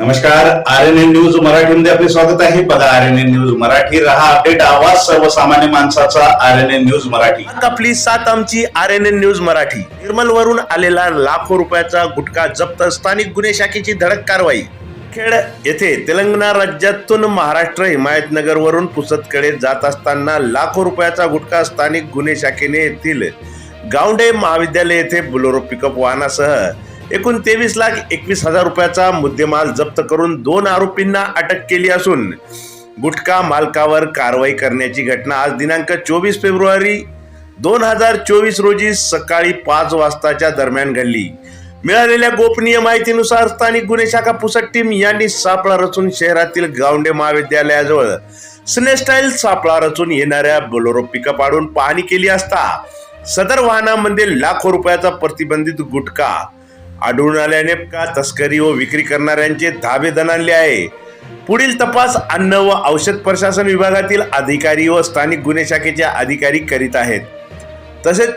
नमस्कार R N N news मराठीमध्ये आपले स्वागत आहे. बघा R N N news Marathi रहा अपडेट आवाज सर्वसामान्य माणसाचा R N N news Marathi. आपली सात आमची R N N news Marathi. Nirmal वरून आलेला लाखो रुपयाचा गुटखा जप्त स्थानिक गुन्हे शाखेची धडक कारवाई. खेड येथे तेलंगणा राज्यातून महाराष्ट्र हिमायतनगर वरून पुसदकडे जात असताना लाखो रुपयाचा गुटखा स्थानिक गुन्हे शाखेने येथील गावडे महाविद्यालय येथे बुलोरो पिकअप वाहनासह एकूण तेवीस लाख एकवीस हजार रुपयाचा मुद्देमाल जप्त करून दोन आरोपींना अटक केली असून गुटखा मालकावर कारवाई करण्याची घटना आज दिनांक चोवीस फेब्रुवारी दोन हजार चोवीस रोजी सकाळी पाच वाजताच्या दरम्यान घडली. मिळालेल्या गोपनीय माहितीनुसार स्थानिक गुन्हे शाखा पुसट टीम यांनी सापळा रचून शहरातील गावंडे महाविद्यालयाजवळ स्नेस्टाईल सापळा रचून येणाऱ्या बोलोरो पिकअप आडून पाहणी केली असता सदर वाहनामध्ये लाखो रुपयाचा प्रतिबंधित गुटखा आढळून आल्याने का तस्करी व विक्री करणाऱ्यांचे धाबे दणाणले आहे. पुढील तपास अन्न व औषध प्रशासन विभागातील अधिकारी व स्थानिक गुन्हे शाखेचे अधिकारी करीत आहेत. तसेच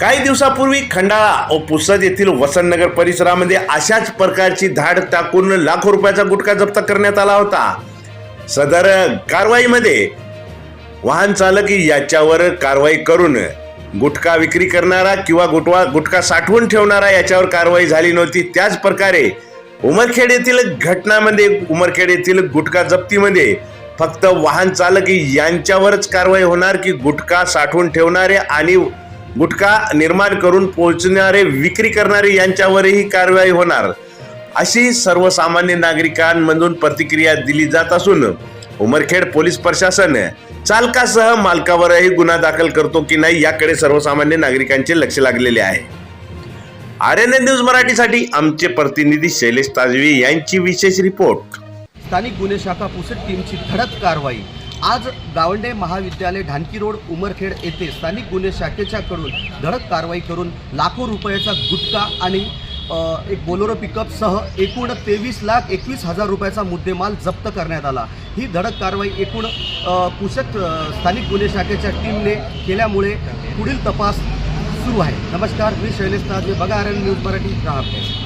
काही दिवसापूर्वी खंडाळा व पुसद येथील वसंतनगर परिसरामध्ये अशाच प्रकारची धाड टाकून लाखो रुपयाचा गुटखा जप्त करण्यात आला होता. सदर कारवाईमध्ये वाहन चालक याच्यावर कारवाई करून गुटखा विक्री करणारा किंवा गुटवा गुटखा साठवून ठेवणारा याच्यावर कारवाई झाली नव्हती. त्याच प्रकारे उमरखेड येथील घटनामध्ये उमरखेड येथील गुटखा जप्तीमध्ये फक्त वाहन चालक यांच्यावरच कारवाई होणार की गुटखा साठवून ठेवणारे आणि गुटखा निर्माण करून पोहोचणारे विक्री करणारे यांच्यावरही कारवाई होणार. अशी सर्वसामान्य नागरिकांमधून प्रतिक्रिया दिली जात असून उमरखेड पोलीस प्रशासन चालकासह मालकावरही गुन्हा दाखल करतो की नाही याकडे सर्वसामान्य नागरिकांचे लक्ष लागलेले आहे. आर एन एन न्यूज मराठीसाठी आमचे प्रतिनिधी शैलेश ताजवी यांची विशेष रिपोर्ट. स्थानिक गुन्हे शाखा पुसट टीमची धडक कारवाई. आज गावंडे महाविद्यालय ढानकी रोड उमरखेड येथे स्थानिक गुन्हे शाखेच्याकडून धडक कारवाई करून लाखो रुपयाचा गुटखा आणि एक बोलोरो पिकअपसह एकूण तेवीस लाख एकवीस हजार रुपयाचा मुद्देमाल जप्त करण्यात आला. ही धडक कारवाई एकूण अ, स्थानिक गुन्हे शाखेच्या टीमने केल्यामुळे पुढील तपास सुरू आहे. नमस्कार मी शैलेश ताजे बघा आर एन न्यूज मराठी राहते